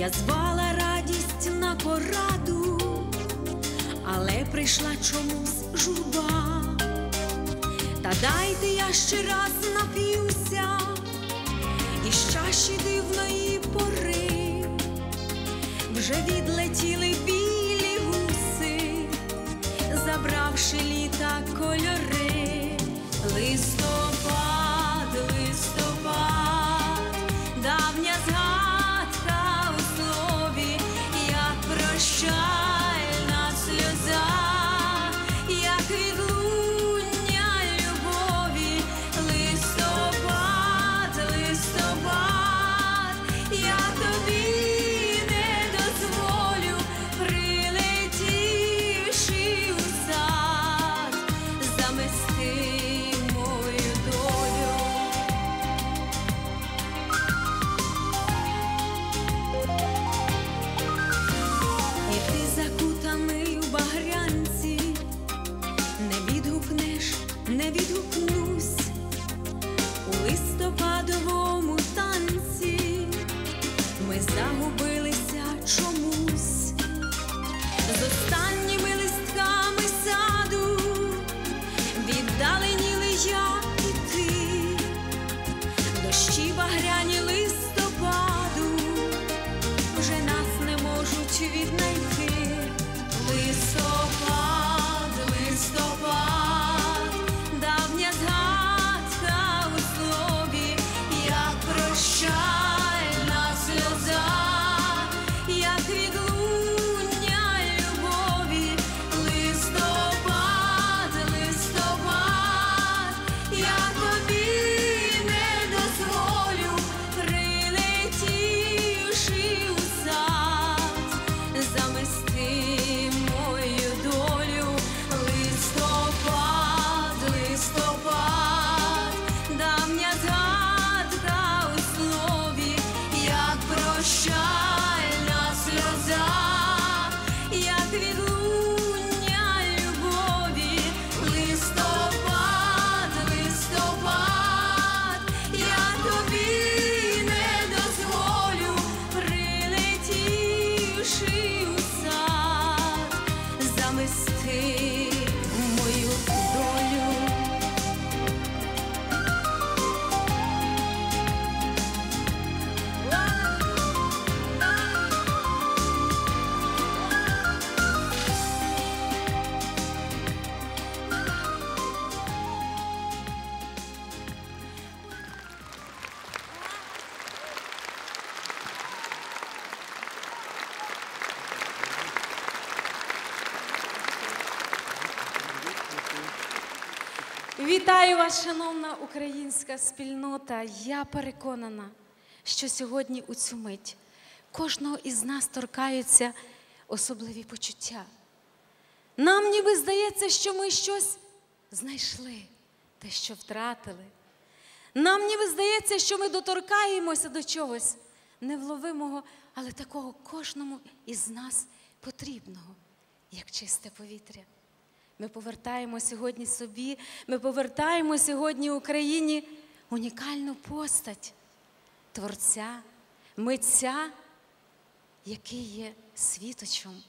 я звала радість на пораду, але прийшла чомусь журба. Та дайте я ще раз нап'юся із чаші дивної пори, вже відлетіли білі гуси, забравши літа кольори, Вітаю вас, шановна українська спільнота. Я переконана, що сьогодні у цю мить кожного із нас торкаються особливі почуття. Нам ніби здається, що ми щось знайшли, те, що втратили. Нам ніби здається, що ми доторкаємося до чогось невловимого, але такого кожному із нас потрібного, як чисте повітря. Ми повертаємо сьогодні собі, ми повертаємо сьогодні Україні унікальну постать творця, митця, який є світочом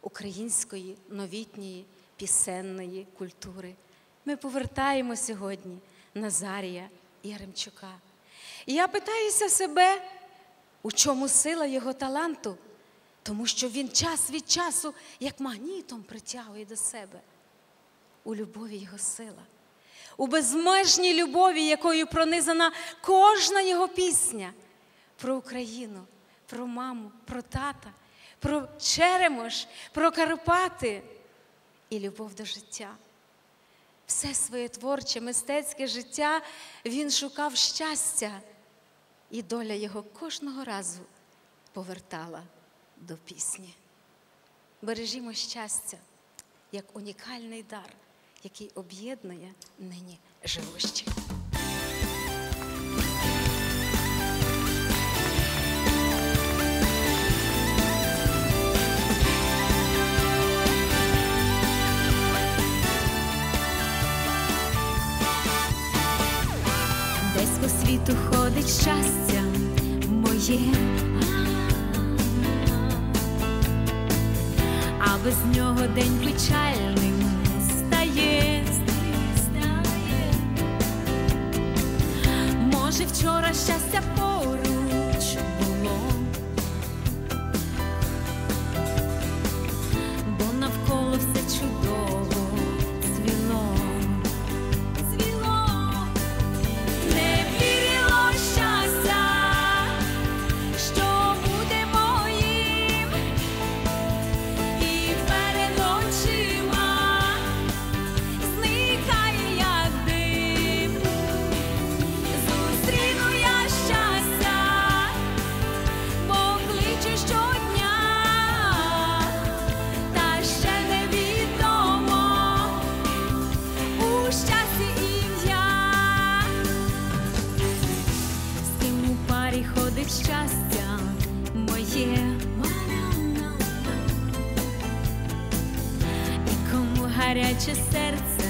української новітньої пісенної культури. Ми повертаємо сьогодні Назарія Яремчука. І я питаюся себе, у чому сила його таланту, тому що він час від часу, як магнітом, притягує до себе у любові його сила, у безмежній любові, якою пронизана кожна його пісня про Україну, про маму, про тата, про Черемош, про Карпати і любов до життя. Все своє творче, мистецьке життя він шукав щастя, і доля його кожного разу повертала до пісні. Бережімо щастя як унікальний дар, який об'єднує нині живущих. Десь по світу ходить щастя моє, а без нього день печальним Може, вчора щастя поруч Моє. І кому гаряче серце